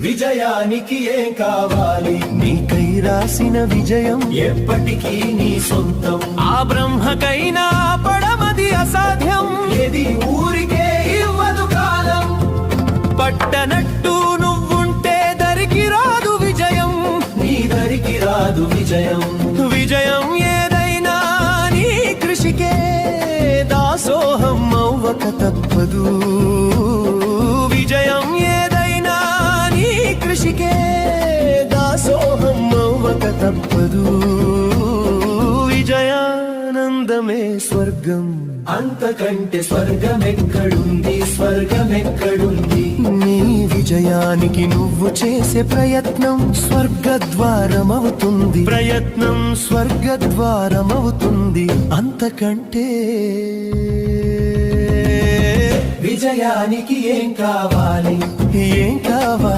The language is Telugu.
విజయానికి ఏం కావాలి? నీకై రాసిన విజయం ఎప్పటికీ నీ సొంతం. ఆ బ్రహ్మకైనా పడమది అసాధ్యం. ఏది ఊరికే ఇవ్వదు కాలం. పట్టనట్టు నువ్వుంటే దరికి రాదు విజయం. నీ దరికి రాదు విజయం. విజయం ఏదైనా నీ కృషికే. దాసోహం అవ్వక తప్పదు. తప్పదు విజయానందమే స్వర్గం. అంతకంటే స్వర్గమెక్కడుంది స్వర్గమెక్కడుంది. నీ విజయానికి నువ్వు చేసే ప్రయత్నం స్వర్గద్వారమవుతుంది. ప్రయత్నం స్వర్గద్వారమవుతుంది. అంతకంటే విజయానికి ఏం కావాలి? ఏం కావాలి?